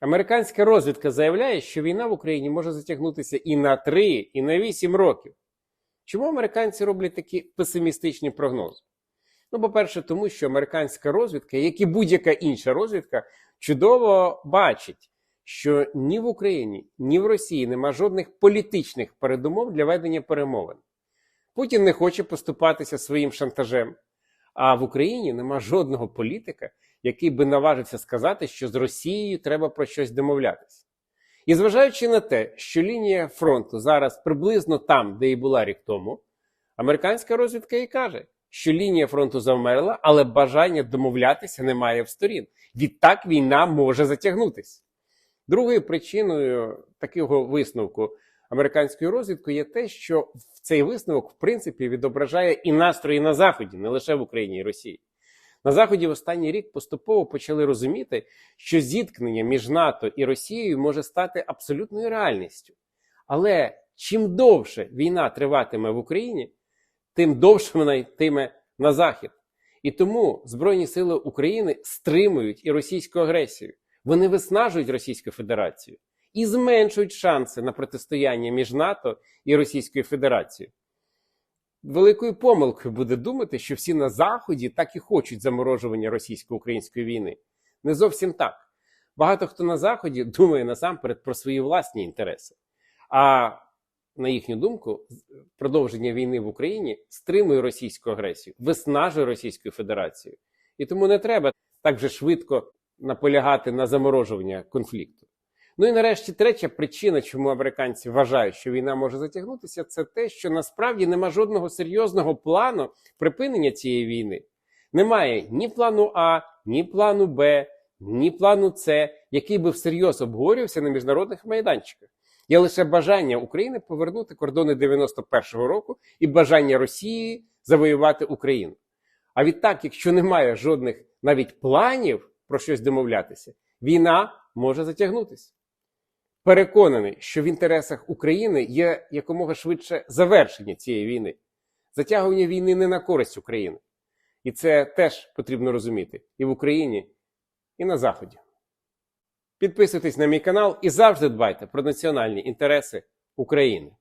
Американська розвідка заявляє, що війна в Україні може затягнутися і на 3, і на 8 років. Чому американці роблять такі песимістичні прогнози? Ну, по-перше, тому що американська розвідка, як і будь-яка інша розвідка, чудово бачить, що ні в Україні, ні в Росії нема жодних політичних передумов для ведення перемовин. Путін не хоче поступатися своїм шантажем. А в Україні нема жодного політика, який би наважився сказати, що з Росією треба про щось домовлятися. І зважаючи на те, що лінія фронту зараз приблизно там, де і була рік тому, американська розвідка і каже, що лінія фронту завмерла, але бажання домовлятися немає в сторін. Відтак війна може затягнутися. Другою причиною такого висновку американської розвідки є те, що цей висновок, в принципі, відображає і настрої на Заході, не лише в Україні і Росії. На Заході в останній рік поступово почали розуміти, що зіткнення між НАТО і Росією може стати абсолютною реальністю. Але чим довше війна триватиме в Україні, тим довше вона йтиме на Захід. І тому Збройні Сили України стримують і російську агресію. Вони виснажують Російську Федерацію і зменшують шанси на протистояння між НАТО і Російською Федерацією. Великою помилкою буде думати, що всі на Заході так і хочуть заморожування російсько-української війни. Не зовсім так. Багато хто на Заході думає насамперед про свої власні інтереси. А на їхню думку, продовження війни в Україні стримує російську агресію, виснажує Російську Федерацію. І тому не треба так же швидко наполягати на заморожування конфлікту. Ну і нарешті третя причина, чому американці вважають, що війна може затягнутися, це те, що насправді нема жодного серйозного плану припинення цієї війни. Немає ні плану А, ні плану Б, ні плану С, який би всерйоз обговорювався на міжнародних майданчиках. Є лише бажання України повернути кордони 91-го року і бажання Росії завоювати Україну. А відтак, якщо немає жодних навіть планів про щось домовлятися, війна може затягнутися. Переконаний, що в інтересах України є якомога швидше завершення цієї війни, затягування війни не на користь України. І це теж потрібно розуміти і в Україні, і на Заході. Підписуйтесь на мій канал і завжди дбайте про національні інтереси України.